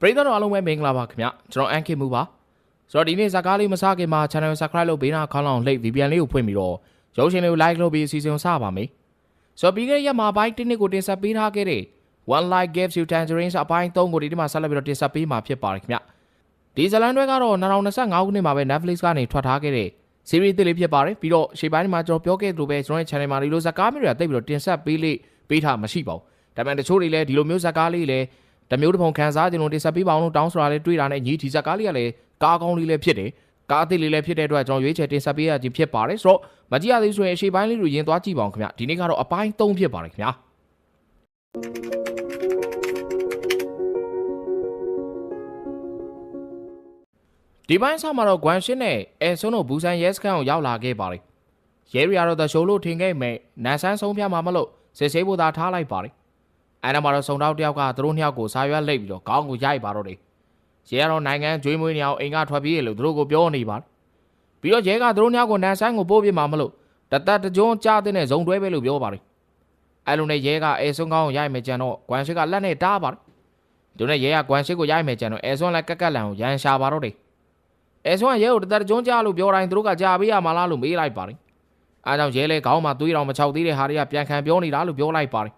ပရိသတ်တော်အားလုံးပဲမင်္ဂလာပါခင်ဗျကျွန်တော်အန်ခေမှုပါဆိုတော့ဒီနေ့ဇာကားလေးမစားခင်မှာ channel subscribe လုပ်ပေးတာခေါင်းလောင်လှိတ် VPN လေးကိုဖွင့်ပြီးတော့ရုပ်ရှင်လေးကို like လုပ်ပြီးအစီအစဉ်ကိုစပါမယ်ဆိုတော့ပြီးခဲ့တဲ့ရက်မှာဘိုင်းတစ်နှစ်ကိုတင်ဆက်ပေးထားခဲ့တဲ့ One Life Gives You Tangerines အပိုင်း3ကိုဒီနေ့မှာဆက်လက်ပြီးတော့တင်ဆက်ပေးမှာဖြစ်ပါတယ်ခင်ဗျဒီဇလန်တွေကတော့2025ခုနှစ်မှာပဲ Netflix ကနေထွက်ထားခဲ့တဲ့ series တစ်လေးဖြစ်ပါတယ်ပြီးတော့ရှေ့ပိုင်းမှာကျွန်တော်ပြောခဲ့သလိုပဲကျွန်တော်ရဲ့ channel မှာဒီလိုဇာကားမျိုးတွေကတိတ်ပြီးတော့တင်ဆက်ပေးလေပေးထားမရှိပါဘူးဒါပေမဲ့တချို့တွေလည်းဒီလိုမျိုးဇာကားလေးလည်း တမျိုးတစ်ပုံခန်းစားခြင်းလို့တင်ဆက်ပေးပါအောင်လို့တောင်းဆိုတာလေးတွေ့တာနဲ့ညီဒီဇက်ကားလေးကလည်းကားကောင်းလေးလည်းဖြစ်တယ်ကားအသစ်လေးလည်းဖြစ်တဲ့အတွက်ကျွန်တော်ရွေးချယ်တင်ဆက်ပေးရခြင်းဖြစ်ပါတယ်ဆိုတော့မကြည့်ရသေးဆိုရင်အရှိပိုင်းလေးတွေရင်သွားကြည့်ပါအောင်ခင်ဗျဒီနေ့ကတော့အပိုင်း3ဖြစ်ပါတယ်ခင်ဗျာဒီပိုင်းဆောက်မှာတော့ဂွမ်ရှင်းနဲ့အဲဆွန်းတို့ဘူဆန်ရဲစခန်းကိုရောက်လာခဲ့ပါတယ်ရဲရီကတော့တရှိုးလို့ထင်ခဲ့မယ်နန်ဆန်းဆုံးဖြတ်မှာမလို့စစ်ဆေးဖို့သာထားလိုက်ပါတယ် အဲ့ဒါမှတော့စုံတော့တယောက်ကသူတို့နှစ်ယောက်ကိုစာရွက်လိပ်ပြီးတော့ခေါင်းကိုရိုက်ပါတော့တယ်။ရဲကတော့နိုင်ငံကျွေးမွေးနေအောင်အိမ်ကထွက်ပြေးရလို့သူတို့ကိုပြောနေပါတယ်။ပြီးတော့ရဲကသူတို့နှစ်ယောက်ကိုနန်ဆန်းကိုပို့ပြမှာမလို့တသက်တကြုံကြားတဲ့နဲ့ဇုံတွဲပဲလို့ပြောပါတယ်။အဲ့လိုနဲ့ရဲကအဲဆွန်းကောင်းကိုရိုက်မယ်ကြံတော့ဂွမ်ရှိကလက်နဲ့တားပါတယ်။သူနဲ့ရဲကဂွမ်ရှိကိုရိုက်မယ်ကြံတော့အဲဆွန်းလက်ကက်ကက်လန်ကိုရန်ရှာပါတော့တယ်။အဲဆွန်းကရဲကိုတသက်တကြုံကြားလို့ပြောတိုင်းသူတို့ကကြားပေးရမှာလားလို့မေးလိုက်ပါတယ်။အားကြောင့်ရဲလဲခေါင်းမှာသွေးတော်မချောက်သေးတဲ့ဟာတွေကပြန်ခံပြောနေတာလို့ပြောလိုက်ပါတယ်။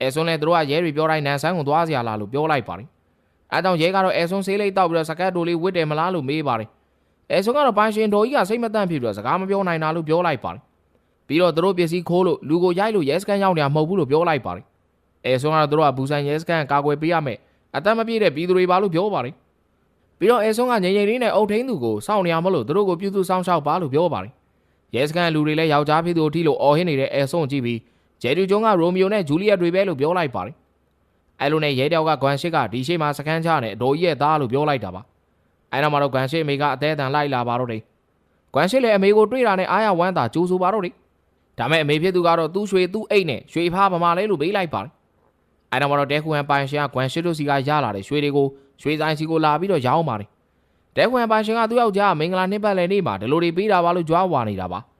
အဲဆွန်းလဲသူတို့ကရဲတွေပြောတိုင်းနန်ဆန်းကိုသွားစရာလားလို့ပြောလိုက်ပါတယ်။အဲကြောင့်ရဲကတော့အဲဆွန်းဆေးလိတ်တောက်ပြီးတော့စကတ်တိုလေးဝစ်တယ်မလားလို့မေးပါတယ်။အဲဆွန်းကတော့ပိုင်ရှင်တော်ကြီးကစိတ်မတန့်ဖြစ်ပြီးတော့စကားမပြောနိုင်တာလို့ပြောလိုက်ပါတယ်။ပြီးတော့သူတို့ပစ္စည်းခိုးလို့လူကိုရိုက်လို့ရဲစကန်ရောက်နေတာမဟုတ်ဘူးလို့ပြောလိုက်ပါတယ်။အဲဆွန်းကတော့သူတို့ကဘူဆန်ရဲစကန်ကာကွယ်ပေးရမယ်။အသက်မပြည့်တဲ့ပြည်သူတွေပါလို့ပြောပါတယ်။ပြီးတော့အဲဆွန်းကငြိမ်ငြိမ်လေးနဲ့အုတ်ထင်းသူကိုစောင့်နေရမလို့သူတို့ကိုပြုစုစောင့်ရှောက်ပါလို့ပြောပါတယ်။ရဲစကန်လူတွေလည်းယောက်ျားဖြစ်သူအထိလို့အော်ဟင်းနေတဲ့အဲဆွန်းကိုကြည့်ပြီး ဂျယ်ဒူဂျွန်ကရိုမီယိုနဲ့ဂျူလီယက်တွေပဲလို့ပြောလိုက်ပါတယ်။အဲလိုနဲ့ရဲတောက်ကဂွမ်ရှစ်ကဒီရှိမှာစကန်းချနဲ့အတော်ကြီးရဲ့သားလို့ပြောလိုက်တာပါ။အဲနောက်မှာတော့ဂွမ်ရှစ်အမေကအသေးအတန်လိုက်လာပါတော့တယ်။ဂွမ်ရှစ်လည်းအမေကိုတွေ့တာနဲ့အားရဝမ်းသာကြိုးဆိုပါတော့တယ်။ဒါမဲ့အမေဖြစ်သူကတော့သူ့ရွှေသူ့အိတ်နဲ့ရွှေဖားပမာလဲလို့ပေးလိုက်ပါတယ်။အဲနောက်မှာတော့တဲခွန်ပိုင်ရှင်ကဂွမ်ရှစ်တို့စီကရလာတဲ့ရွှေတွေကိုရွှေဆိုင်စီကိုလာပြီးတော့ရောင်းပါတယ်။တဲခွန်ပိုင်ရှင်ကသူ့ယောက်ျားမင်္ဂလာနှစ်ပတ်လည်နေ့မှာဒီလိုတွေပေးတာပါလို့ကြွားဝါနေတာပါ။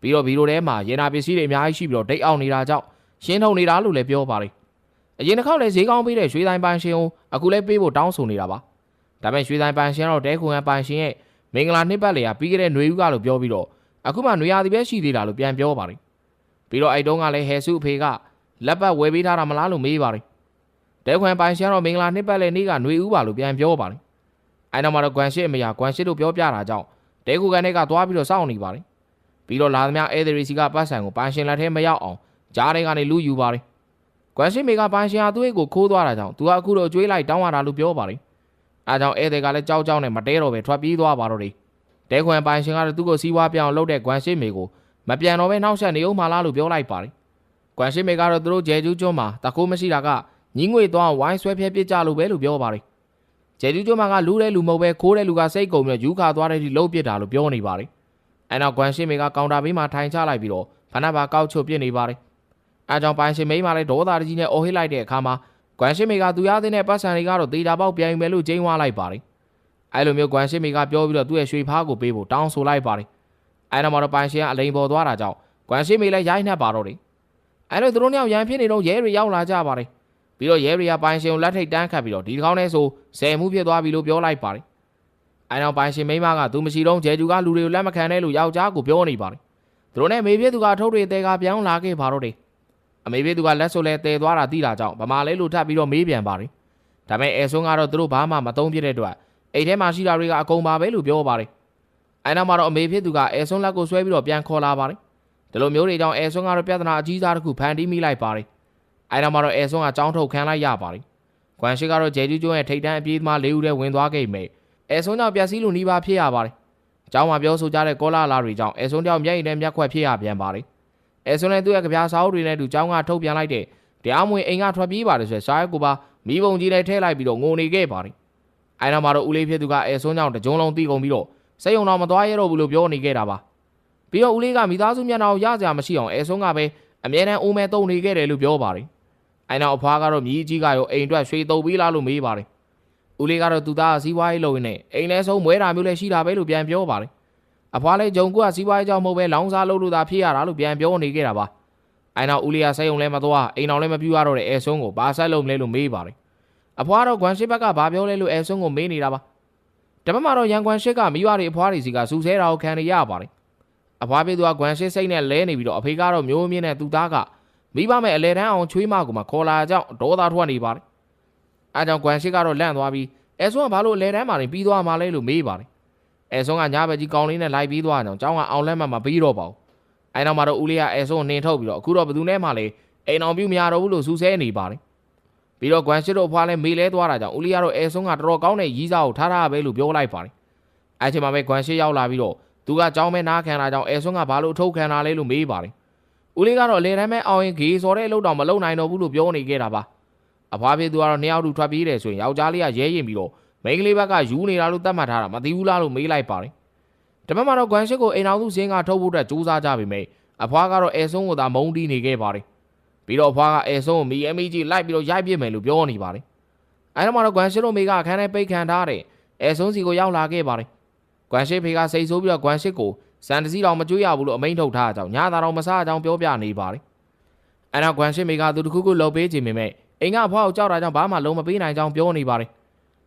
ပြီးတော့ဗီဒီယိုထဲမှာရေနာပစ္စည်းတွေအများကြီးရှိပြီးတော့ဒိတ်အောင်နေတာကြောင့်ရှင်းထုံနေတာလို့လည်းပြောပါတယ်။အရင်တစ်ခေါက်လည်းဈေးကောင်းပေးတဲ့ရွှေဆိုင်ပိုင်ရှင်ကိုအခုလည်းပေးဖို့တောင်းဆိုနေတာပါ။ဒါပေမဲ့ရွှေဆိုင်ပိုင်ရှင်ကတော့တဲခွန်ရပိုင်ရှင်ရဲ့မင်္ဂလာနှစ်ပတ်လေကပြီးခဲ့တဲ့ຫນွေဦးကလို့ပြောပြီးတော့အခုမှຫນွေရာသီပဲရှိသေးတာလို့ပြန်ပြောပါတယ်။ပြီးတော့အဲ့တုန်းကလည်းဟဲစုအဖေကလက်ပတ်ဝယ်ပေးထားတာမလားလို့မေးပါတယ်။တဲခွန်ပိုင်ရှင်ကတော့မင်္ဂလာနှစ်ပတ်လေနေ့ကຫນွေဦးပါလို့ပြန်ပြောပါတယ်။အဲ့နောက်မှာတော့ဂွမ်ရှစ်အမေကဂွမ်ရှစ်တို့ပြောပြတာကြောင့်တဲခုကန်တွေကသွားပြီးတော့စောင့်နေပါတယ်။ ပြီးတော့လာသမျှအဲဒရီစီကပတ်ဆံကိုပန်ရှင်လက်ထဲမရောက်အောင်ကြားထဲကနေလူယူပါတယ်။ကွမ်ရှင်မေကပန်ရှင်ဟာသူ့အိတ်ကိုခိုးသွားတာကြောင့်သူကအခုတော့ကျွေးလိုက်တောင်းရတာလို့ပြောပါတယ်။အဲကြောင့်အဲတွေကလည်းကြောက်ကြောက်နဲ့မတဲတော့ပဲထွက်ပြေးသွားပါတော့တယ်။တဲခွန်ပန်ရှင်ကတော့သူ့ကိုစီးပွားပြောင်းလုပ်တဲ့ကွမ်ရှင်မေကိုမပြန်တော့ပဲနှောက်ဆက်နေအောင်မလားလို့ပြောလိုက်ပါတယ်။ကွမ်ရှင်မေကတော့သူတို့ဂျဲကျူးကျွန်းမှာတကူမရှိတာကညင်းငွေသွားဝိုင်းဆွဲဖျက်ပစ်ကြလို့ပဲလို့ပြောပါတယ်။ဂျဲကျူးကျွန်းမှာကလူတဲ့လူမဟုတ်ပဲခိုးတဲ့လူကစိတ်ကုန်ပြီးယူခါသွားတဲ့ဒီလုံးပစ်တာလို့ပြောနေပါတယ်။ အဲနောက်ဂွမ်ရှင်းမေကကောင်တာဘေးမှာထိုင်ချလိုက်ပြီးတော့ဖနက်ပါကောက်ချုပ်ပြစ်နေပါတယ်။အဲကြောင့်ပိုင်ရှင်မိန်းမလည်းဒေါသတကြီးနဲ့အော်ဟစ်လိုက်တဲ့အခါမှာဂွမ်ရှင်းမေကသူရတဲ့ပတ်စံတွေကတော့တေတာပေါက်ပြန်ယူမယ်လို့ကျင်းဝါလိုက်ပါတယ်။အဲလိုမျိုးဂွမ်ရှင်းမေကပြောပြီးတော့သူ့ရဲ့ရွှေဖားကိုပေးဖို့တောင်းဆိုလိုက်ပါတယ်။အဲနောက်မှာတော့ပိုင်ရှင်ကအလိန်ပေါ်သွားတာကြောင့်ဂွမ်ရှင်းမေလည်းရိုက်နှက်ပါတော့တယ်။အဲလိုသူတို့နှစ်ယောက်ရန်ဖြစ်နေတော့ရဲတွေရောက်လာကြပါတယ်။ပြီးတော့ရဲတွေကပိုင်ရှင်ကိုလက်ထိတ်တန်းခတ်ပြီးတော့ဒီတစ်ခေါက်နဲ့ဆိုဆယ်မှုဖြစ်သွားပြီလို့ပြောလိုက်ပါတယ်။ အဲနောက်ပိုင်ရှင်မိန်းမကသူမရှိတော့ဂျဲဂျူကလူတွေကိုလက်မခံနဲ့လို့ယောက်ျားကိုပြောနေပါတယ်။သူတို့နဲ့မေပြည့်သူကထုတ်တွေတဲကပြောင်းလာခဲ့ပါတော့တယ်။အမေပြည့်သူကလက်ဆိုလဲတဲသွားတာသိတာကြောင့်ဗမာလဲလို့ထပ်ပြီးတော့မေးပြန်ပါတယ်။ဒါပေမဲ့အဲဆွန်းကတော့သူတို့ဘာမှမသုံးပြတဲ့အတွက်အိတ်ထဲမှာရှိတာတွေကအကုန်ပါပဲလို့ပြောပါတယ်။အဲနောက်မှာတော့အမေပြည့်သူကအဲဆွန်းလက်ကိုဆွဲပြီးတော့ပြန်ခေါ်လာပါတယ်။ဒီလိုမျိုးတွေကြောင့်အဲဆွန်းကတော့ပြဿနာအကြီးစားတစ်ခုဖန်တီးမိလိုက်ပါတယ်။အဲနောက်မှာတော့အဲဆွန်းကကြောင်းထုတ်ခံလိုက်ရပါတယ်။ကွမ်ရှိကတော့ဂျဲဂျူကျွန်းရဲ့ထိတ်တန်းအပြေးသမား၄ဦးတည်းဝင်သွားခဲ့မိ အဲဆွန်းကြောင့်ပျက်စီးလူနီးပါးဖြစ်ရပါတယ်။အကြောင်းမှာပြောဆိုကြတဲ့ကောလာလာတွေကြောင့်အဲဆွန်းတယောက်မျက်ရည်နဲ့မျက်ခွက်ဖြစ်ရပြန်ပါတယ်။အဲဆွန်းနဲ့သူ့ရဲ့ကြပြားစာအုပ်တွေနဲ့တူကျောင်းကထုတ်ပြန်လိုက်တဲ့တရားမဝင်အိမ်ကထွက်ပြေးပါတယ်ဆိုရယ်စာရွက်ကိုပါမိဘုံကြီးနဲ့ထည့်လိုက်ပြီးတော့ငိုနေခဲ့ပါတယ်။အဲနောက်မှာတော့ဦးလေးဖြစ်သူကအဲဆွန်းကြောင့်တကြုံလုံးတီးကုန်ပြီးတော့စိတ်ယုံတော့မသွားရတော့ဘူးလို့ပြောနေခဲ့တာပါ။ပြီးတော့ဦးလေးကမိသားစုမျက်နှာကိုရစရာမရှိအောင်အဲဆွန်းကပဲအမြဲတမ်းအိုးမဲတုံနေခဲ့တယ်လို့ပြောပါတယ်။အဲနောက်အဖွားကတော့မြည်ကြီးကရောအိမ်အတွက်ရွှေတုပ်ပြီးလားလို့မေးပါတယ်။ ဦးလေးကတော့သူသားကစီးပွားရေးလုပ်နေအိမ်လဲဆုံးမွဲတာမျိုးလည်းရှိတာပဲလို့ပြန်ပြောပါတယ်။အဖွားလည်းဂျုံကူကစီးပွားရေးကြောင့်မဟုတ်ပဲလောင်းစားလုပ်လို့သာဖြစ်ရတာလို့ပြန်ပြောနေခဲ့တာပါ။အဲနောက်ဦးလေးကစိတ်ယုံလဲမသွားအိမ်အောင်လည်းမပြူရတော့တဲ့အဲဆုံးကိုဘာဆက်လုပ်မလဲလို့မေးပါတယ်။အဖွားတော့ဂွမ်ရှစ်ဘက်ကဘာပြောလဲလို့အဲဆွန်းကိုမေးနေတာပါတပတ်မှာတော့ရန်ဂွမ်ရှစ်ကမိဘတွေအဖွားတွေစီကစူဆဲတာကိုခံနေရပါတယ်အဖွားပြေသူကဂွမ်ရှစ်စိတ်နဲ့လဲနေပြီးတော့အဖေကတော့မျိုးမြင့်နဲ့သူ့သားကမိဘမဲ့အလဲတန်းအောင်ချွေးမကူမှခေါ်လာကြောင်းဒေါသထွက်နေပါတယ် အဲကြောင့်ဂွမ်ရှစ်ကတော့လန့်သွားပြီးအဲဆွန်းကဘာလို့အလဲတန်းမှာနေပြီးသွားမှလဲလို့မေးပါတယ်အဲဆွန်းကညာဘက်ကြီးကောင်းလေးနဲ့လိုက်ပြီးသွားအောင်ကျောင်းကအောင်လက်မှတ်မပြီးတော့ပါဘူးအဲနောက်မှာတော့ဦးလေးကအဲဆွန်းကိုနှင်ထုတ်ပြီးတော့အခုတော့ဘယ်သူနဲ့မှလည်းအိမ်အောင်ပြုမရတော့ဘူးလို့စူဆဲနေပါတယ်ပြီးတော့ဂွမ်ရှစ်တို့အဖွားလည်းမေးလဲသွားတာကြောင့်ဦးလေးကတော့အဲဆွန်းကတော်တော်ကောင်းတဲ့ရီးစားကိုထားထားပဲလို့ပြောလိုက်ပါတယ်အဲချိန်မှာပဲဂွမ်ရှစ်ရောက်လာပြီးတော့သူကကြောင်းမဲနားခံတာကြောင့်အဲဆွန်းကဘာလို့အထုတ်ခံတာလဲလို့မေးပါတယ်ဦးလေးကတော့လေတန်းမဲအောင်ရင်ဂေစော်တဲ့အလုပ်တော်မလုပ်နိုင်တော့ဘူးလို့ပြောနေခဲ့တာပါ အဖွားပြေသူကတော့နှစ်ယောက်တူထွက်ပြေးတယ်ဆိုရင်ယောက်ျားလေးကရဲရင်ပြီးတော့မိန်းကလေးဘက်ကယူနေတာလို့သတ်မှတ်ထားတာမသိဘူးလားလို့မေးလိုက်ပါတယ်တပတ်မှာတော့ဂွမ်ရှစ်ကိုအိမ်အောင်စုစင်းကထုတ်ဖို့အတွက်စူးစမ်းကြပြီမိအဖွားကတော့အဲဆွန်းကိုသာမုန်းတီးနေခဲ့ပါတယ်ပြီးတော့အဖွားကအဲဆွန်းကိုမီအမီကြီးလိုက်ပြီးတော့ရိုက်ပြစ်မယ်လို့ပြောနေပါတယ်အဲတော့မှတော့ဂွမ်ရှစ်တို့မိကအခန်းထဲပိတ်ခံထားတဲ့အဲဆွန်းစီကိုရောက်လာခဲ့ပါတယ်ဂွမ်ရှစ်ဖေကစိတ်ဆိုးပြီးတော့ဂွမ်ရှစ်ကိုစန်တစီတော်မကြွေးရဘူးလို့အမိန့်ထုတ်ထားကြောင်းညသာတော်မစားကြောင်းပြောပြနေပါတယ်အဲတော့ဂွမ်ရှစ်မိကသူတခုခုလှုပ်ပေးခြင်းပေမဲ့ အိမ်ကအဖွားကိုကြောက်တာကြောင့်ဘာမှလုံးမပေးနိုင်ကြောင်းပြောနေပါတယ်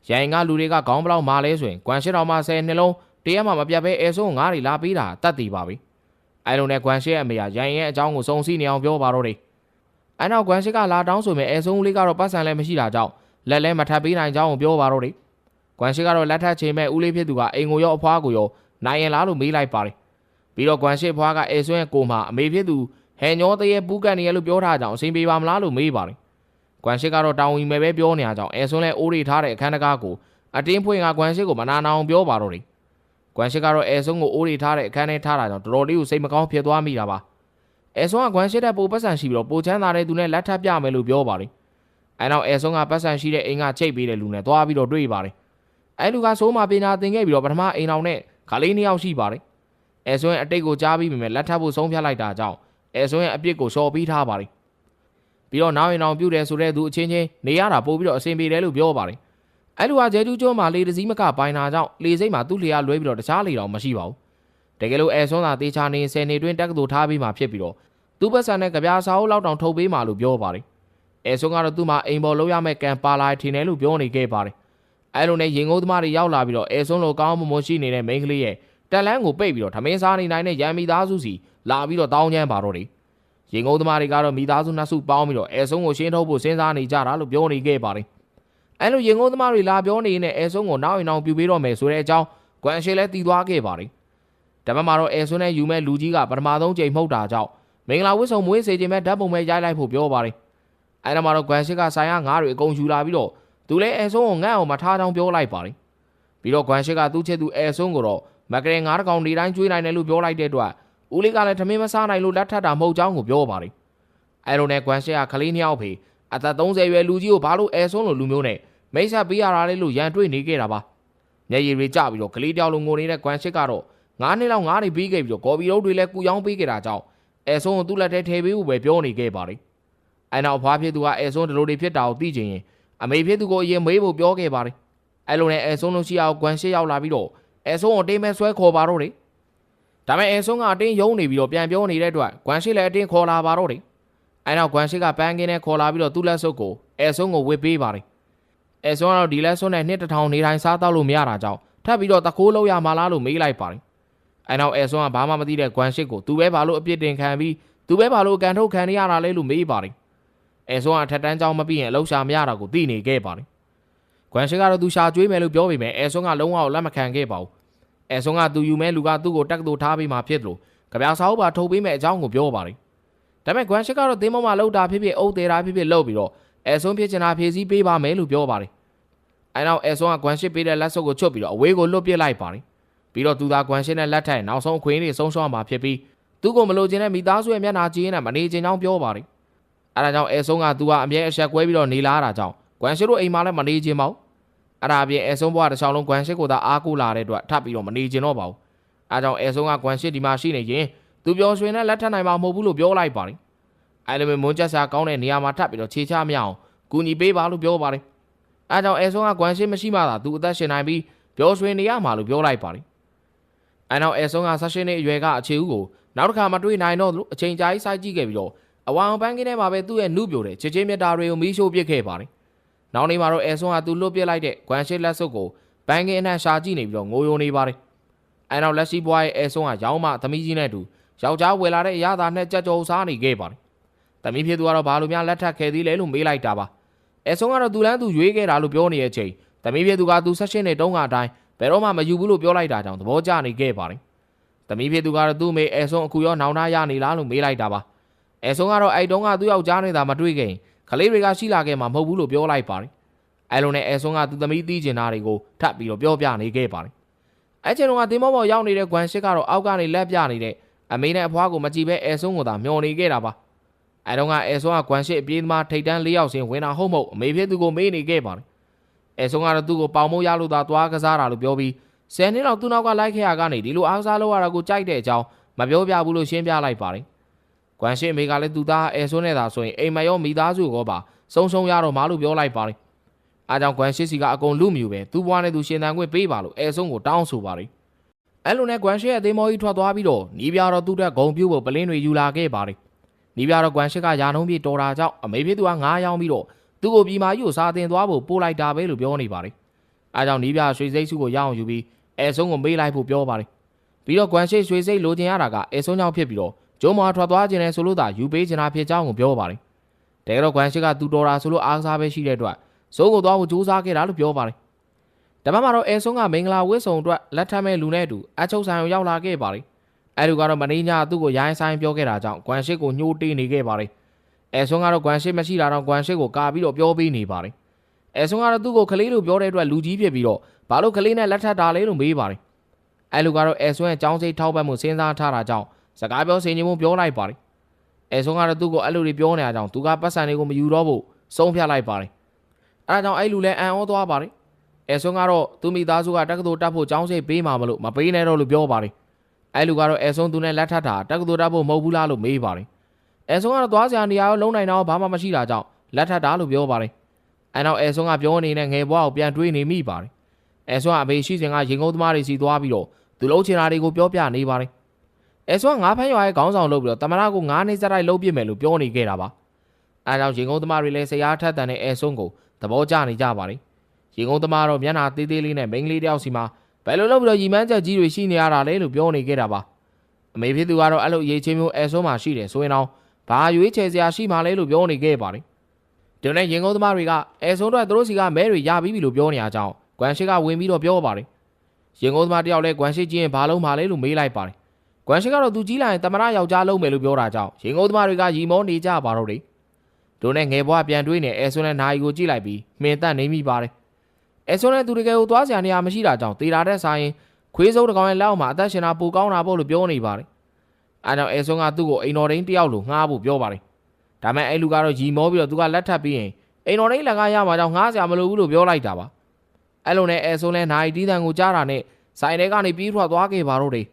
ရန်ကလူတွေကခေါင်းဘလောက်မာလဲဆိုရင်ဂွမ်ရှစ်တော်မှ10နှစ်လုံးတရက်မှမပြတ်ပဲအဲဆွန်းကိုငားတွေလာပေးတာတတ်တည်ပါပြီအဲလိုနဲ့ဂွမ်ရှစ်ရဲ့အမေကရန်ရဲ့အကြောင်းကိုစုံစည်းနေအောင်ပြောပါတော့တယ်အဲနောက်ဂွမ်ရှစ်ကလာတောင်းဆိုမဲ့အဲဆွန်းလေးကတော့ပတ်စံလည်းမရှိတာကြောင့်လက်လဲမထပ်ပေးနိုင်ကြောင်းကိုပြောပါတော့တယ်ဂွမ်ရှစ်ကတော့လက်ထပ်ချိန်မဲ့ဦးလေးဖြစ်သူကအိမ်ကိုရောအဖွားကိုရောနိုင်ရင်လားလို့မေးလိုက်ပါတယ်ပြီးတော့ဂွမ်ရှစ်ဖွားကအဲဆွန်းရဲ့ကိုမှအမေဖြစ်သူဟန်ညောတရဲ့ပူးကန်နေရလို့ပြောထားကြအောင်အစဉ်ပြေပါမလားလို့မေးပါတယ် ဂွမ်ရှစ်ကတော့တောင်းဝင်မဲ့ပဲပြောနေရကြောင်းအဲဆွန်းလဲအိုးရီထားတဲ့အခန်းတကားကိုအတင်းဖွင့်ကဂွမ်ရှစ်ကိုမနာနာအောင်ပြောပါတော့တယ်ဂွမ်ရှစ်ကတော့အဲဆွန်းကိုအိုးရီထားတဲ့အခန်းထဲထားတာကြောင့်တော်တော်လေးကိုစိတ်မကောင်းဖြစ်သွားမိတာပါအဲဆွန်းကဂွမ်ရှစ်တဲ့ပိုပတ်စံရှိပြီးတော့ပိုချမ်းသာတဲ့သူနဲ့လက်ထပ်ပြမယ်လို့ပြောပါတယ်အဲနောက်အဲဆွန်းကပတ်စံရှိတဲ့အိမ်ကချိတ်ပေးတဲ့လူနဲ့သွားပြီးတော့တွေ့ပါတယ်အဲလူကဆိုးမှပညာသင်ခဲ့ပြီးတော့ပထမအိမ်အောင်နဲ့ခါလေးနှစ်ယောက်ရှိပါတယ်အဲဆွန်းရဲ့အတိတ်ကိုကြားပြီးပြီမဲ့လက်ထပ်ဖို့ဆုံးဖြတ်လိုက်တာကြောင့်အဲဆွန်းရဲ့အပြစ်ကိုစော်ပြီးထားပါတယ် ပြီးတော့နောက်ရင်အောင်ပြုတ်တယ်ဆိုတဲ့သူအချင်းချင်းနေရတာပို့ပြီးတော့အဆင်ပြေတယ်လို့ပြောပါတယ်အဲ့လူကဂျဲကျူးကျွန်းမှာလေတစည်းမကပိုင်တာကြောင့်လေစိတ်မှာသူ့လျာလွဲပြီးတော့တခြားလေတော့မရှိပါဘူးတကယ်လို့အဲဆွန်းသာတေချာနေဆယ်နေတွင်းတက်ကတူထားပြီးမှဖြစ်ပြီးတော့သူ့ဘက်ဆန်နဲ့ကြပြားစာအုပ်လောက်တောင်ထုတ်ပေးမှလို့ပြောပါတယ်အဲဆွန်းကတော့သူ့မှာအိမ်ပေါ်လောက်ရမဲ့ကံပါလာထင်တယ်လို့ပြောနေခဲ့ပါတယ်အဲလိုနဲ့ရင်ငုံသမားတွေရောက်လာပြီးတော့အဲဆွန်းလိုကောင်းမွန်မွန်ရှိနေတဲ့မိန်းကလေးရဲ့တက်လန်းကိုပိတ်ပြီးတော့ထမင်းစားနေနိုင်တဲ့ရန်မိသားစုစီလာပြီးတော့တောင်းချမ်းပါတော့တယ် ရင်ငုံသမားတွေကတော့မိသားစုနှစ်စုပေါင်းပြီးတော့အဲဆုံးကိုရှင်းထုတ်ဖို့စဉ်းစားနေကြတာလို့ပြောနေခဲ့ပါတယ်။အဲလိုရင်ငုံသမားတွေလာပြောနေရင်အဲဆုံးကိုနောက်ရင်နောက်ပြူပေးတော့မယ်ဆိုတဲ့အကြောင်းဂွမ်ရှေလည်းတည်သွားခဲ့ပါတယ်။ဒါပေမဲ့တော့အဲဆုံးနဲ့ယူမဲ့လူကြီးကပထမဆုံးချိန်မှုတ်တာကြောင့်မင်္ဂလာဝတ်ဆောင်မွေးစေခြင်းမဲ့ဓာတ်ပုံပဲရိုက်လိုက်ဖို့ပြောပါတယ်။အဲဒါမှတော့ဂွမ်ရှေကဆိုင်ရငါးတွေအကုန်ယူလာပြီးတော့သူလည်းအဲဆုံးကိုငတ်အောင်မထားချောင်းပြောလိုက်ပါတယ်။ပြီးတော့ဂွမ်ရှေကသူ့ချစ်သူအဲဆုံးကိုတော့မကရဲငါးတကောင်နေတိုင်းကျွေးနိုင်တယ်လို့ပြောလိုက်တဲ့အတွက် ဦးလေးကလည်းထမင်းမစားနိုင်လို့လက်ထပ်တာမဟုတ်ကြောင်းကိုပြောပါတယ်အဲလိုနဲ့ဂွမ်ရှက်ကခလေးနှစ်ယောက်ဖေအသက်30ရွယ်လူကြီးကိုဘာလို့အဲဆုံးလို့လူမျိုးနဲ့မိတ်ဆက်ပေးရတာလဲလို့ရန်တွေ့နေခဲ့တာပါမျက်ရည်တွေကျပြီးတော့ကလေးတယောက်လုံးငိုနေတဲ့ဂွမ်ရှက်ကတော့ငါးနှစ်လောက်ငါးတွေပြီးခဲ့ပြီးတော့ကော်ပီရုပ်တွေလည်းကူရောင်းပေးခဲ့တာကြောင့်အဲဆုံးကိုသူ့လက်ထဲထည့်ပေးဖို့ပဲပြောနေခဲ့ပါတယ်အဲနောက်ဖွားဖြစ်သူကအဲဆုံးဒီလိုတွေဖြစ်တာကိုသိချင်ရင်အမေဖြစ်သူကိုအရင်မေးဖို့ပြောခဲ့ပါတယ်အဲလိုနဲ့အဲဆုံးလုံးရှိအောင်ဂွမ်ရှက်ရောက်လာပြီးတော့အဲဆုံးကိုတင်းမဲဆွဲခေါ်ပါတော့တယ် ဒါပေမဲ့အဲဆုံးကအတင်းယုံနေပြီးတော့ပြန်ပြောနေတဲ့အတွက်ဂွမ်ရှစ်လည်းအတင်းခေါ်လာပါတော့တယ်အဲနောက်ဂွမ်ရှစ်ကပန်းကင်းနဲ့ခေါ်လာပြီးတော့သူ့လက်စုပ်ကိုအဲဆုံးကိုဝစ်ပေးပါတယ်အဲဆုံးကတော့ဒီလက်စုပ်နဲ့နှစ်တစ်ထောင်နေတိုင်းစားတော့လို့မရတာကြောင့်ထပ်ပြီးတော့တခိုးလောက်ရမှာလားလို့မေးလိုက်ပါတယ်အဲနောက်အဲဆုံးကဘာမှမသိတဲ့ဂွမ်ရှစ်ကိုသူပဲဘာလို့အပြစ်တင်ခံပြီးသူပဲဘာလို့အကန်ထုတ်ခံရတာလဲလို့မေးပါတယ်အဲဆုံးကထက်တန်းကြောင်းမပြီးရင်အလောက်ရှာမရတာကိုသိနေခဲ့ပါတယ်ဂွမ်ရှစ်ကတော့သူရှာကျွေးမယ်လို့ပြောပေမဲ့အဲဆုံးကလုံးဝလက်မခံခဲ့ပါဘူး အဲဆုံးကသူယူမဲ့လူကသူ့ကိုတက်တူထားပြီးမှဖြစ်လို့ကြပြားစာအုပ်ပါထုတ်ပေးမဲ့အကြောင်းကိုပြောပါတယ်ဒါပေမဲ့ Grand Ship ကတော့သင်းမောမှာလှုပ်တာဖြစ်ဖြစ်အုပ်သေးတာဖြစ်ဖြစ်လှုပ်ပြီးတော့အဲဆုံးဖြစ်ချင်တာဖြည့်ဆည်းပေးပါမယ်လို့ပြောပါတယ်အဲနောက်အဲဆုံးက Grand Ship ပေးတဲ့လက်စုပ်ကိုချွတ်ပြီးတော့အဝေးကိုလွတ်ပစ်လိုက်ပါတယ်ပြီးတော့သူသာ Grand Ship နဲ့လက်ထက်နောက်ဆုံးအခွင့်အရေးဆုံးရှုံးမှာဖြစ်ပြီးသူ့ကိုမလိုချင်တဲ့မိသားစုရဲ့မျက်နှာကြည့်ရင်မနေချင်ကြောင်းပြောပါတယ်အဲဒါကြောင့်အဲဆုံးကသူကအမြဲအဆက်ကွဲပြီးတော့နေလာတာကြောင့် Grand Ship တို့အိမ်မှာလည်းမနေချင်ပါဘူး အဲ့ဒါအပြင်အဲဆုံးဘွားတစ်ချောင်းလုံး Grand Ship ကိုသာအားကိုးလာတဲ့အတွက်ထပ်ပြီးတော့မနေချင်တော့ပါဘူးအဲကြောင့်အဲဆုံးက Grand Ship ဒီမှာရှိနေရင်သူပြောရွှင်နဲ့လက်ထပ်နိုင်မှာမဟုတ်ဘူးလို့ပြောလိုက်ပါတယ်အဲလိုမျိုးမွန်းချက်စာကောင်းတဲ့နေရာမှာထပ်ပြီးတော့ခြေချမရအောင်ကူညီပေးပါလို့ပြောပါတယ်အဲကြောင့်အဲဆုံးကကွမ်ရှင်းမရှိမှသာသူအသက်ရှင်နိုင်ပြီးပြောရွှင်နေရမှာလို့ပြောလိုက်ပါတယ်အဲနောက်အဲဆုံးကဆက်ရှင်နေအရွယ်ကအခြေဦးကိုနောက်တစ်ခါမတွေ့နိုင်တော့လို့အချိန်ကြာကြီးစိုက်ကြည့်ခဲ့ပြီးတော့အဝါအောင်ပန်းကင်းထဲမှာပဲသူ့ရဲ့နှုတ်ပြိုတဲ့ချစ်ချင်းမြတ်တာတွေကိုမီးရှို့ပစ်ခဲ့ပါတယ် နောက်နေ့မှာတော့အဲဆွန်းကသူလွတ်ပစ်လိုက်တဲ့ဂွမ်ရှစ်လက်စုပ်ကိုဘန်ကင်အနှံ့ရှာကြည့်နေပြီးတော့ငိုယိုနေပါတယ်အဲနောက်လက်ရှိဘွားရဲ့အဲဆွန်းကရောင်းမသမီးကြီးနဲ့အတူယောက်ျားဝယ်လာတဲ့အရသာနဲ့ကြက်ကြော်စားနေခဲ့ပါတယ်သမီးဖြစ်သူကတော့ဘာလို့များလက်ထပ်ခဲ့သေးလဲလို့မေးလိုက်တာပါအဲဆွန်းကတော့သူလန်းသူရွေးခဲ့တာလို့ပြောနေတဲ့အချိန်သမီးဖြစ်သူကသူဆက်ရှင်နဲ့တုံးကအတိုင်းဘယ်တော့မှမယူဘူးလို့ပြောလိုက်တာကြောင့်သဘောကျနေခဲ့ပါတယ်သမီးဖြစ်သူကတော့သူ့မေအဲဆွန်းအခုရောနောင်တရနေလားလို့မေးလိုက်တာပါအဲဆွန်းကတော့အဲ့တုန်းကသူ့ယောက်ျားနေတာမတွေ့ခင် ခလေးတွေကရှိလာခဲ့မှာမဟုတ်ဘူးလို့ပြောလိုက်ပါတယ်အဲလိုနဲ့အဲဆွန်းကသူသမီးတီးကျင်တာတွေကိုထပ်ပြီးတော့ပြောပြနေခဲ့ပါတယ်အဲချိန်တုန်းကတင်းမောပေါ်ရောက်နေတဲ့ဂွမ်ရှစ်ကတော့အောက်ကနေလက်ပြနေတဲ့အမေနဲ့အဖွားကိုမကြည့်ပဲအဲဆွန်းကိုသာမျောနေခဲ့တာပါအဲတုန်းကအဲဆွန်းကဂွမ်ရှစ်အပြေးသမားထိတ်တန်း၄ယောက်စင်းဝင်တာဟုတ်မဟုတ်အမေဖြစ်သူကိုမေးနေခဲ့ပါတယ်အဲဆွန်းကတော့သူ့ကိုပေါင်မိုးရလို့သာသွားကစားတာလို့ပြောပြီးဆယ်နှစ်လောက်သူ့နောက်ကလိုက်ခဲ့ရကနေဒီလိုအားကစားလုပ်ရတာကိုကြိုက်တဲ့အကြောင်းမပြောပြဘူးလို့ရှင်းပြလိုက်ပါတယ် ဂွမ်ရှစ်အမေကလည်းသူသားအဲဆွန်းနဲ့သာဆိုရင်အိမ်မရောမိသားစုကောပါစုံစုံရတော့မလို့ပြောလိုက်ပါတယ်အားကြောင့်ဂွမ်ရှစ်စီကအကုန်လူမြူပဲသူ့ဘွားနဲ့သူရှင်တန်ခွင့်ပေးပါလို့အဲဆွန်းကိုတောင်းဆိုပါတယ်အဲ့လိုနဲ့ဂွမ်ရှစ်ရဲ့အသေးမောကြီးထွက်သွားပြီးတော့နီးပြတော့သူ့တက်ဂုံပြူဖို့ပလင်းတွေယူလာခဲ့ပါတယ်နီးပြတော့ဂွမ်ရှစ်ကယာနှုံးပြေတော်တာကြောင့်အမေဖြစ်သူကငားရောင်းပြီးတော့သူ့ကိုပြီးမာယူကိုစာတင်သွားဖို့ပို့လိုက်တာပဲလို့ပြောနေပါတယ်အားကြောင့်နီးပြရွှေစိတ်စုကိုရအောင်ယူပြီးအဲဆွန်းကိုမေးလိုက်ဖို့ပြောပါတယ်ပြီးတော့ဂွမ်ရှစ်ရွှေစိတ်လိုချင်ရတာကအဲဆွန်းကြောင့်ဖြစ်ပြီးတော့ ကျုံးမွာထွက်သွားခြင်းနဲ့ဆိုလို့သာယူပေးချင်တာဖြစ်ကြောင်းကိုပြောပါတယ်တကယ်တော့ဂွမ်ရှစ်ကသူတော်တာဆိုလို့အားကစားပဲရှိတဲ့အတွက်စိုးကိုသွားဖို့ကြိုးစားခဲ့တာလို့ပြောပါတယ်တပတ်မှာတော့အဲဆွန်းကမင်္ဂလာဝတ်စုံအတွက်လက်ထပ်မဲ့လူနဲ့အတူအချုပ်ဆိုင်ကိုရောက်လာခဲ့ပါတယ်အဲလူကတော့မင်းညာသူ့ကိုရိုင်းဆိုင်ပြောခဲ့တာကြောင့်ဂွမ်ရှစ်ကိုညှိုးတေးနေခဲ့ပါတယ်အဲဆွန်းကတော့ဂွမ်ရှစ်မရှိတာတော့ဂွမ်ရှစ်ကိုကာပြီးတော့ပြောပေးနေပါတယ်အဲဆွန်းကတော့သူ့ကိုကလေးလို့ပြောတဲ့အတွက်လူကြီးဖြစ်ပြီးတော့ဘာလို့ကလေးနဲ့လက်ထပ်တာလဲလို့မေးပါတယ်အဲလူကတော့အဲဆွန်းရဲ့ចောင်းစိတ်ထောက်ပတ်မှုစဉ်းစားထားတာကြောင့် စကားပြောစင်ကြီးမှုပြောလိုက်ပါတယ်အဲဆွန်းကတော့သူ့ကိုအဲ့လိုတွေပြောနေတာကြောင့်သူကပတ်စံတွေကိုမယူတော့ဘူးဆုံးဖြတ်လိုက်ပါတယ်အဲဒါကြောင့်အဲ့လူလည်းအံ့ဩသွားပါတယ်အဲဆွန်းကတော့သူ့မိသားစုကတက္ကသိုလ်တက်ဖို့ចောင်းစိတ်ပေးမှာမလို့မပေးနဲ့တော့လို့ပြောပါတယ်အဲလူကတော့အဲဆွန်းသူနဲ့လက်ထပ်တာတက္ကသိုလ်တက်ဖို့မဟုတ်ဘူးလားလို့မေးပါတယ်အဲဆွန်းကတော့သွားစရာနေရာရောလုံးနိုင်တော့ဘာမှမရှိတာကြောင့်လက်ထပ်တာလို့ပြောပါတယ်အဲနောက်အဲဆွန်းကပြောနေတဲ့ငယ်ဘွားကိုပြန်တွေးနေမိပါတယ်အဲဆွန်းကအမေရှိစဉ်ကရင်ကုန်သမားတွေစီသွားပြီးတော့သူလုံးချင်တာတွေကိုပြောပြနေပါတယ် အဲဆွန်းကငါးဖမ်းရွာရဲ့ခေါင်းဆောင်လုပ်ပြီးတော့တမရကိုငါးနေစတိုက်လုံးပြစ်မယ်လို့ပြောနေခဲ့တာပါအဲကြောင့်ရင်ကုန်သမားတွေလည်းဆရာထက်တန်တဲ့အဲဆွန်းကိုသဘောကျနေကြပါတယ်ရင်ကုန်သမားတော့မျက်နှာသေးသေးလေးနဲ့မိန်းကလေးတယောက်စီမှာဘယ်လိုလုပ်ပြီးတော့ရီမန်းချက်ကြီးတွေရှိနေရတာလဲလို့ပြောနေခဲ့တာပါအမေဖြစ်သူကတော့အဲ့လိုရေးချင်းမျိုးအဲဆွန်းမှာရှိတယ်ဆိုရင်တော့ဘာရွေးချယ်စရာရှိမှလဲလို့ပြောနေခဲ့ပါတယ်ဒီနေ့ရင်ကုန်သမားတွေကအဲဆွန်းတော့သူတို့စီကမဲတွေရပြီးပြီလို့ပြောနေရကြောင်းဂွမ်ရှိကဝင်ပြီးတော့ပြောပါတယ်ရင်ကုန်သမားတယောက်လည်းဂွမ်ရှိကြီးရင်ဘာလုံးမှလဲလို့မေးလိုက်ပါတယ် ဂွမ်ရှိကတော့သူကြီးလာရင်တမရယောက်ျားလုံးမယ်လို့ပြောတာကြောင့်ရင်ကုန်သမားတွေကရီမောနေကြပါတော့တယ်တို့နဲ့ငယ်ဘွားပြန်တွေးနေအဲဆွန်းနဲ့နာယီကိုကြည့်လိုက်ပြီးမှင်သက်နေမိပါတယ်အဲဆွန်းနဲ့သူတကယ်ကိုသွားစရာနေရာမရှိတာကြောင့်တေတာတဲ့ဆိုင်ရင်ခွေးစုပ်တစ်ကောင်ရဲ့လက်အောက်မှာအသက်ရှင်တာပိုကောင်းတာပေါ့လို့ပြောနေပါတယ်အဲကြောင့်အဲဆွန်းကသူ့ကိုအိမ်တော်ဒိန်းတယောက်လိုငှားဖို့ပြောပါတယ်ဒါမဲ့အဲလူကတော့ရီမောပြီးတော့သူကလက်ထပ်ပြီးရင်အိမ်တော်ဒိန်းလက်ကရမှာကြောင့်ငှားစရာမလိုဘူးလို့ပြောလိုက်တာပါအဲလိုနဲ့အဲဆွန်းလဲနာယီတီးတန်ကိုကြားတာနဲ့ဆိုင်ထဲကနေပြေးထွက်သွားခဲ့ပါတော့တယ်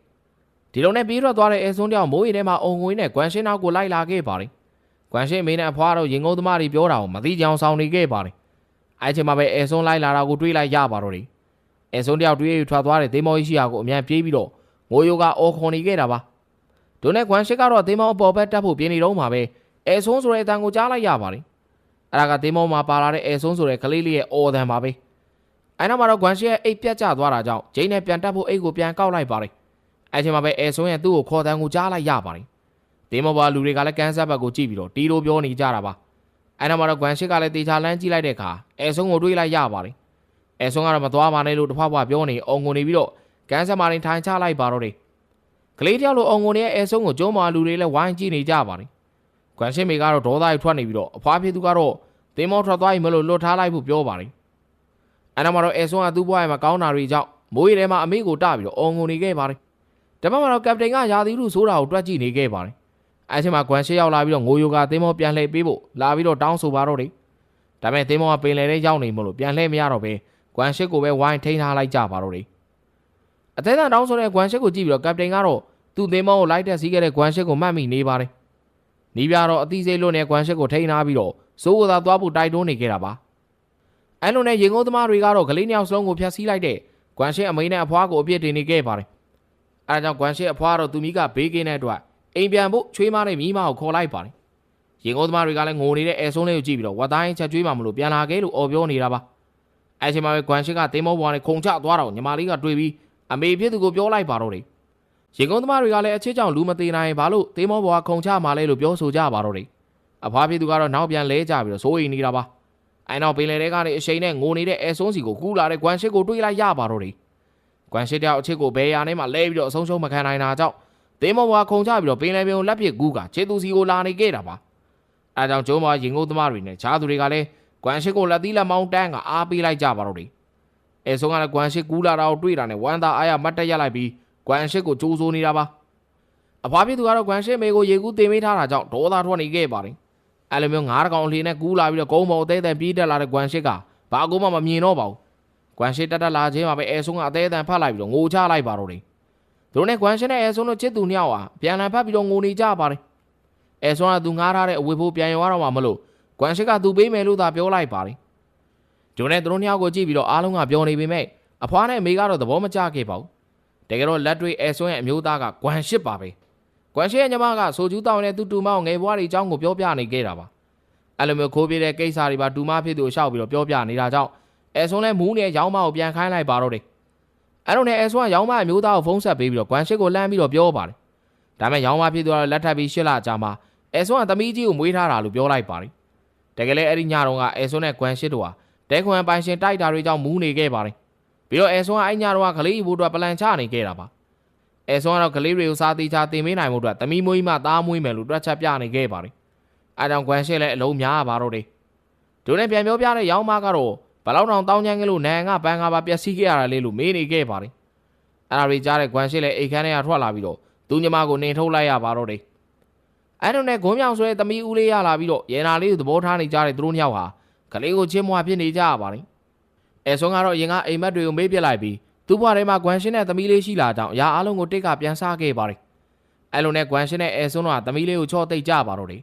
ဒီလိုနဲ့ပြေးထွက်သွားတဲ့အဲဆွန်းတယောက်မိုးရီထဲမှာအုံငွေနဲ့ဂွမ်ရှင်းနောက်ကိုလိုက်လာခဲ့ပါတယ်။ကွမ်ရှင်းမင်းနဲ့အဖွားတော့ရင်ကုန်းသမားတွေပြောတာကိုမသိကြအောင်ဆောင်နေခဲ့ပါတယ်။အဲချိန်မှာပဲအဲဆွန်းလိုက်လာတာကိုတွေးလိုက်ရပါတော့တယ်။အဲဆွန်းတယောက်တွေးရထွက်သွားတဲ့ဒေမောကြီးရှိရာကိုအမြန်ပြေးပြီးတော့ငိုယိုကအော်ခွန်နေခဲ့တာပါ။ဒုနဲ့ကွမ်ရှင်းကတော့ဒေမောအပေါ်ဘက်တက်ဖို့ပြင်နေတော့မှာပဲအဲဆွန်းဆိုတဲ့အတန်ကိုကြားလိုက်ရပါတယ်။အဲဒါကဒေမောမှာပါလာတဲ့အဲဆွန်းဆိုတဲ့ကလေးလေးရဲ့အော်တန်ပါပဲ။အဲနောက်မှာတော့ကွမ်ရှင်းရဲ့အိတ်ပြတ်ကျသွားတာကြောင့်ဂျိန်းနဲ့ပြန်တက်ဖို့အိတ်ကိုပြန်ကောက်လိုက်ပါတယ်။ အဲချိန်မှာပဲအဲဆွန်းရဲ့သူ့ကိုခေါ်တန်ကိုကြားလိုက်ရပါတယ်။ဒေမောဘာလူတွေကလည်းကန်ဆတ်ဘက်ကိုကြည့်ပြီးတော့တီလိုပြောနေကြတာပါ။အဲနောက်မှာတော့ကွမ်ရှစ်ကလည်းတေချာလန်းကြည့်လိုက်တဲ့အခါအဲဆွန်းကိုတွေးလိုက်ရပါတယ်။အဲဆွန်းကတော့မသွားပါနဲ့လို့တစ်ဖက်ဖက်ပြောနေအုံငုံနေပြီးတော့ကန်ဆတ်မာရင်ထိုင်ချလိုက်ပါတော့တယ်။ကလေးတယောက်လိုအုံငုံနေတဲ့အဲဆွန်းကိုကျုံးမာလူတွေလည်းဝိုင်းကြည့်နေကြပါတယ်။ကွမ်ရှစ်မေကတော့ဒေါသကြီးထွက်နေပြီးတော့အဖွားဖြစ်သူကတော့သင်းမောထွက်သွားပြီမလို့လွတ်ထားလိုက်ဖို့ပြောပါတယ်။အဲနောက်မှာတော့အဲဆွန်းကသူ့ဘွားရဲ့မှာကောင်းတာတွေကြောင့်မိုးရီထဲမှာအမေကိုတပြီးတော့အုံငုံနေခဲ့ပါတယ်။ ဒါမှမဟုတ်ကပတိန်ကရာသီဥတုဆိုးတာကိုတွက်ကြည့်နေခဲ့ပါတယ်။အဲချိန်မှာဂွမ်ရှစ်ရောက်လာပြီးတော့ငိုယိုကသင်းမောပြန်လှည့်ပေးဖို့လာပြီးတော့တောင်းဆိုပါတော့တယ်။ဒါပေမဲ့သင်းမောကပင်လယ်ထဲရောက်နေမလို့ပြန်လှည့်မရတော့ပဲဂွမ်ရှစ်ကိုပဲဝိုင်းထိန်းထားလိုက်ကြပါတော့တယ်။အသေးသားတောင်းဆိုတဲ့ဂွမ်ရှစ်ကိုကြည့်ပြီးတော့ကပတိန်ကတော့သူ့သင်းမောကိုလိုက်တက်စီးခဲ့တဲ့ဂွမ်ရှစ်ကိုမှတ်မိနေပါတယ်။နီးပြတော့အသီးစိတ်လွတ်နေတဲ့ဂွမ်ရှစ်ကိုထိန်းထားပြီးတော့စိုးကသာသွားဖို့တိုက်တွန်းနေခဲ့တာပါ။အဲလိုနဲ့ရင်ကုန်းသမားတွေကတော့ကလေးနှစ်ယောက်စလုံးကိုဖျက်ဆီးလိုက်တဲ့ဂွမ်ရှစ်အမိန်နဲ့အဖွားကိုအပြစ်တင်နေခဲ့ပါတယ်။ အဲဒါကြောင့်ဂွမ်ရှစ်အဖွားတော့သူမိကဘေးကင်းတဲ့အတွက်အိမ်ပြန်ဖို့ချွေးမနဲ့မိမကိုခေါ်လိုက်ပါတယ်ရင်ကုန်သမားတွေကလည်းငိုနေတဲ့အဲဆုံးလေးကိုကြည့်ပြီးတော့ဝတ်တိုင်းချက်ကျွေးမှမလို့ပြန်လာခဲ့လို့အော်ပြောနေတာပါအဲချိန်မှာပဲဂွမ်ရှစ်ကတင်းမောဘွားနဲ့ခုံချသွားတော့ညီမလေးကတွေးပြီးအမေဖြစ်သူကိုပြောလိုက်ပါတော့တယ်ရင်ကုန်သမားတွေကလည်းအချစ်ကြောင့်လူမသေးနိုင်ဘာလို့တင်းမောဘွားခုံချမှလဲလို့ပြောဆိုကြပါတော့တယ်အဖွားဖြစ်သူကတော့နောက်ပြန်လဲကြပြီးတော့စိုးရိမ်နေတာပါအဲနောက်ပင်လယ်ထဲကနေအရှိန်နဲ့ငိုနေတဲ့အဲဆုံးစီကိုကူးလာတဲ့ဂွမ်ရှစ်ကိုတွေးလိုက်ရပါတော့တယ် ဂွမ်ရှစ်တယောက်အချစ်ကိုဘယ်ရာနဲ့မှလဲပြီးတော့အဆုံးရှုံးမခံနိုင်တာကြောင့်တင်းမောဘွားခုံချပြီးတော့ပင်လယ်ပြင်ကိုလက်ပစ်ကူးကခြေသူစီကိုလာနေခဲ့တာပါအဲဒါကြောင့်ကျုံးမရင်ငုတ်သမားတွေနဲ့ဈာသူတွေကလည်းကွမ်ရှိကိုလက်သီးလက်မောင်းတန်းကအားပေးလိုက်ကြပါတော့တယ်အဲဆုံးကလည်းကွမ်ရှိကူးလာတာကိုတွေ့တာနဲ့ဝမ်းသာအားရမတ်တက်ရလိုက်ပြီးကွမ်ရှိကိုကြိုးစိုးနေတာပါအဖွားဖြစ်သူကတော့ကွမ်ရှိမေကိုရေကူးတင်ပေးထားတာကြောင့်ဒေါသထွက်နေခဲ့ပါတယ်အဲလိုမျိုးငါးတကောင်အလှနဲ့ကူးလာပြီးတော့ကုန်းပေါ်အသေးအံပြေးတက်လာတဲ့ကွမ်ရှိကဘာကူမှမမြင်တော့ပါဘူး ကွမ်ရှိတက်တက်လာခြင်းမှာပဲအဲဆုံးကအသေးအံဖတ်လိုက်ပြီးတော့ငိုချလိုက်ပါတော့တယ်သူတို့နဲ့ကွမ်ရှိနဲ့အဲဆုံးတို့ချစ်သူနှစ်ယောက်ဟာပြန်လည်ဖတ်ပြီးတော့ငိုနေကြပါတယ်အဲဆွမ်းကသူငားထားတဲ့အဝေဖို့ပြန်ရောတော့မှမလို့ကွမ်ရှိကသူပေးမယ်လို့သာပြောလိုက်ပါတယ်ဂျုံနဲ့သူတို့နှစ်ယောက်ကိုကြည့်ပြီးတော့အားလုံးကပြောနေပေမဲ့အဖွားနဲ့အမေကတော့သဘောမကျခဲ့ပါဘူးတကယ်တော့လက်တွေ့အဲဆွမ်းရဲ့အမျိုးသားကကွမ်ရှိပါပဲကွမ်ရှိရဲ့ညီမကဆိုကျူးတောင်းနဲ့သူတူမောင်ငယ်ဘွားတွေအကြောင်းကိုပြောပြနေခဲ့တာပါအဲ့လိုမျိုးခိုးပြေးတဲ့ကိစ္စတွေပါတူမဖြစ်သူကိုရှောက်ပြီးတော့ပြောပြနေတာကြောင့် အဲဆွမ်းလည်းမူးနဲ့ရောင်းမကိုပြန်ခိုင်းလိုက်ပါတော့တယ်အဲ့တော့နဲ့အဲဆွမ်းကရောင်းမအမျိုးသားကိုဖုန်းဆက်ပေးပြီးတော့ကွမ်ရှိကိုလှမ်းပြီးတော့ပြောပါတယ်ဒါမဲ့ရောင်းမဖြစ်သူကတော့လက်ထပ်ပြီးရှစ်လကြာမှာအဲဆွမ်းကသမီးကြီးကိုမွေးထားတာလို့ပြောလိုက်ပါတယ်တကယ်လည်းအဲ့ဒီညတော့ကအဲဆွမ်းနဲ့ကွမ်ရှစ်တို့ဟာတဲခွန်ပိုင်ရှင်တိုက်တာတွေကြောင့်မူးနေခဲ့ပါတယ်ပြီးတော့အဲဆွမ်းကအဲ့ညတော့ကကလေးကြီးဘိုးတို့ကပလန်ချနေခဲ့တာပါအဲဆွမ်းကတော့ကလေးတွေကိုစားသေးချာတင်ပေးနိုင်မှုအတွက်သမီးမွေးမှသားမွေးမယ်လို့တွက်ချက်ပြနေခဲ့ပါတယ်အဲကြောင့်ကွမ်ရှစ်လည်းအလုံးများပါတော့တယ်ဒုနဲ့ပြန်ပြောပြတဲ့ရောင်းမကတော့ ဘလောက်တောင်တောင်းချမ်းကလေးနိုင်ကပန်းကပါပျက်စီးခဲ့ရတာလေလို့မေးနေခဲ့ပါတယ်အဲ့ဒါတွေကြားတဲ့ကွမ်ရှစ်လည်းအိတ်ခမ်းထဲကထွက်လာပြီးတော့သူညီမကိုနှင်ထုတ်လိုက်ရပါတော့တယ်အဲ့တော့နဲ့ဂွန်းမြောင်ဆွဲသမီးဦးလေးရလာပြီးတော့ရေနာလေးကိုသဘောထားနေကြတဲ့သူတို့ညောက်ဟာကလေးကိုချင်းမွာဖြစ်နေကြရပါလိမ့်အဲဆုံးကတော့ရင်ကအိမ်မက်တွေကိုမေးပြလိုက်ပြီးသူ့ဘွားထဲမှာဂွန်ရှင်းတဲ့သမီးလေးရှိလာကြောင်းအရာအလုံးကိုတိတ်ကပြန်စားခဲ့ပါလိမ့်အဲ့လိုနဲ့ဂွန်ရှင်းတဲ့အဲဆုံးတော့သမီးလေးကိုချော့သိပ်ကြပါတော့တယ်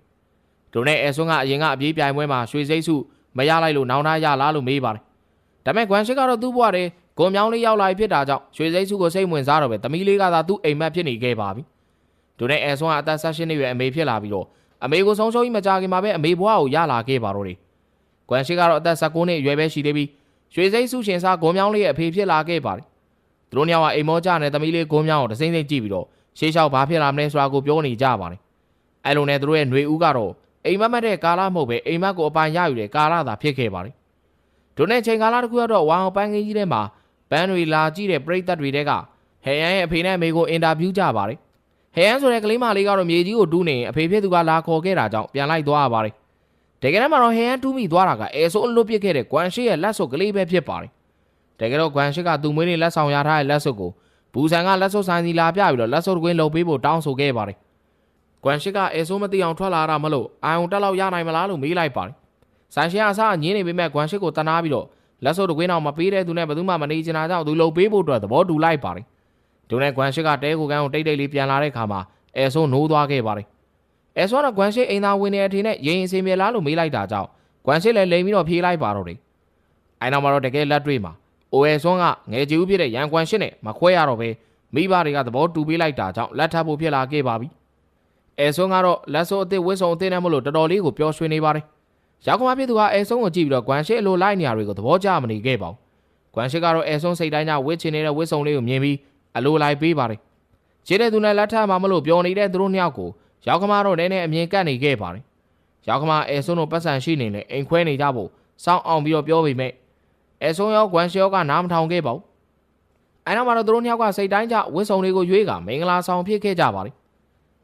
တို့နဲ့အဲဆုံးကအရင်ကအပြေးပြိုင်ပွဲမှာရွှေစိမ့်စု မရလိုက်လို့နောင်တရလားလို့မေးပါတယ်ဒါပေမဲ့ဂွန်ရှင်းကတော့သူ့ဘွားထဲဂွန်မြောင်လေးရောက်လာဖြစ်တာကြောင့်ရွှေစိမ့်စုကိုစိတ်ဝင်စားတော့ပဲသမီးလေးကသာသူ့အိမ်မက်ဖြစ်နေခဲ့ပါပြီတို့နဲ့အဲဆုံးကအသက်16နှစ်ရွယ်အမေဖြစ်လာပြီးတော့အမေကိုဆုံးရှုံးကြီးမကြခင်မှာပဲအမေဘွားကိုရလာခဲ့ပါတော့တယ်။ကွမ်ရှိကတော့အသက်19နှစ်အရွယ်ပဲရှိသေးပြီးရွှေစိမ့်စုရှင်စားဂုံမြောင်းလေးရဲ့အဖေဖြစ်လာခဲ့ပါတယ်။သူတို့ညောင်ကအိမ်မောကြနဲ့သမီးလေးဂုံမြောင်းကိုတစိမ့်စိမ့်ကြည့်ပြီးတော့ရှေးလျှောက်ဘာဖြစ်လာမလဲဆိုတာကိုပြောနေကြပါတယ်။အဲလိုနဲ့သူတို့ရဲ့ຫນွေဦးကတော့ အိမ်မက်မက်တဲ့ကာလမဟုတ်ပဲအိမ်မက်ကိုအပိုင်ရယူတဲ့ကာလသာဖြစ်ခဲ့ပါတယ်။ဒုနဲ့ချိန်ကာလတစ်ခုကတော့ဝမ်အောင်ပန်းကင်းကြီးထဲမှာဘန်းတွေလာကြည့်တဲ့ပရိသတ်တွေတဲကဟဲယန်ရဲ့အဖေနဲ့အမေကိုအင်တာဗျူးကြပါတယ်။ဟဲယန်ဆိုတဲ့ကလေးမလေးကတော့မြေကြီးကိုတူးနေရင်အဖေဖြစ်သူကလာခေါ်ခဲ့တာကြောင့်ပြန်လိုက်သွားရပါတယ်။တကယ်တမ်းမှာတော့ဟဲယန်တူးမိသွားတာကအဲဆိုးအလွတ်ပစ်ခဲ့တဲ့ဂွမ်ရှိရဲ့လက်စုပ်ကလေးပဲဖြစ်ပါတယ်။တကယ်တော့ဂွမ်ရှိကသူ့မွေးနေ့လက်ဆောင်ရထားတဲ့လက်စုပ်ကိုဘူဆန်ကလက်စုပ်ဆိုင်စီလာပြပြီးတော့လက်စုပ်ကွင်းလုံပေးဖို့တောင်းဆိုခဲ့ပါတယ်။ ဂွမ်ရှိကအဲဆိုးမသိအောင်ထွက်လာတာမလို့အာယုံတက်လောက်ရနိုင်မလားလို့မေးလိုက်ပါတယ်။ဆိုင်ရှင်အစားညင်းနေပေမဲ့ဂွမ်ရှိကိုတနာပြီးတော့လက်စုပ်ကွင်းအောင်မပေးတဲ့သူနဲ့ဘယ်သူမှမနေချင်တာကြောင့်သူလုံပေးဖို့အတွက်သဘောတူလိုက်ပါတယ်။ဒုနဲ့ဂွမ်ရှိကတဲကိုကန်းကိုတိတ်တိတ်လေးပြန်လာတဲ့ခါမှာအဲဆိုးနိုးသွားခဲ့ပါတယ်။အဲဆိုးကဂွမ်ရှိအိမ်သားဝင်နေတဲ့အထင်နဲ့ရင်ရင်စင်ပြေလားလို့မေးလိုက်တာကြောင့်ဂွမ်ရှိလည်းလိမ်ပြီးတော့ဖြေးလိုက်ပါတော့တယ်။အဲနောက်မှာတော့တကယ်လက်တွေ့မှာအိုအဲဆွန်းကငယ်ကြီးဦးဖြစ်တဲ့ရန်ကွမ်ရှိနဲ့မခွဲရတော့ပဲမိဘတွေကသဘောတူပေးလိုက်တာကြောင့်လက်ထပ်ဖို့ဖြစ်လာခဲ့ပါပြီ။ အဲဆွန်းကတော့လက်စိုးအစ်စ်ဝစ်စုံအစ်စ်နဲ့မလို့တော်တော်လေးကိုပျော်ရွှင်နေပါတယ်။ရောက်ခမဖြစ်သူကအဲဆွန်းကိုကြည့်ပြီးတော့ဂွမ်ရှိအလိုလိုက်နေရတွေကိုသဘောကျမနေခဲ့ပါဘူး။ဂွမ်ရှိကတော့အဲဆွန်းစိတ်တိုင်းကဝစ်ချင်နေတဲ့ဝစ်စုံလေးကိုမြင်ပြီးအလိုလိုက်ပေးပါတယ်။ခြေတဲ့သူနဲ့လက်ထပ်မှာမလို့ပျော်နေတဲ့သူတို့နှစ်ယောက်ကိုရောက်ခမတော့နည်းနည်းအမြင်ကပ်နေခဲ့ပါတယ်။ရောက်ခမအဲဆွန်းတို့ပတ်စံရှိနေလေအိမ်ခွဲနေကြဖို့စောင်းအောင်ပြီးတော့ပြောပေမဲ့အဲဆွန်းရောဂွမ်ရှိရောကနားမထောင်ခဲ့ပါဘူး။အဲနောက်မှာတော့သူတို့နှစ်ယောက်ကစိတ်တိုင်းကျဝစ်စုံလေးကိုရွေးကမင်္ဂလာဆောင်ဖြစ်ခဲ့ကြပါတယ်။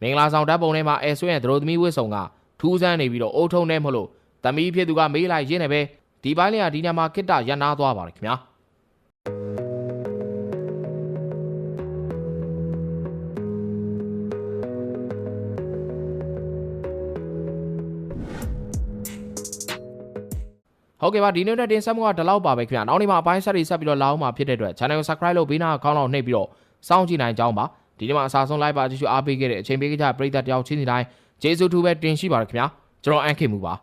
မင်္ဂလာဆောင်ဓာတ်ပုံထဲမှာအဲဆွန်းရဲ့သတို့သမီးဝစ်စုံကထူးဆန်းနေပြီးတော့အုတ်ထုံနဲ့မလို့သမီးဖြစ်သူကမေးလိုက်ရင်းနဲ့ပဲဒီပိုင်းလေးကဒီညမှာခိတ္တရန်နာသွားပါတယ်ခင်ဗျာ။ဟုတ်ကဲ့ပါဒီနေ့နဲ့တင်ဆက်မှုကဒီလောက်ပါပဲခင်ဗျာနောက်နေ့မှာအပိုင်းဆက်တွေဆက်ပြီးတော့လာအောင်မှာဖြစ်တဲ့အတွက် channel ကို subscribe လုပ်ပေးနာအကောင့်လောက်နှိပ်ပြီးတော့စောင့်ကြည့်နိုင်ကြအောင်ပါ ဒီနေ့မှာအစားဆုံး live ပါကြည့်ရှုအားပေးခဲ့တဲ့အချိန်ပေးကြတဲ့ပရိသတ်တယောက်ချင်းစီတိုင်းကျေးဇူးထူးပဲတင်ရှိပါရခင်ဗျာကျွန်တော်အန်ခေမှုပါ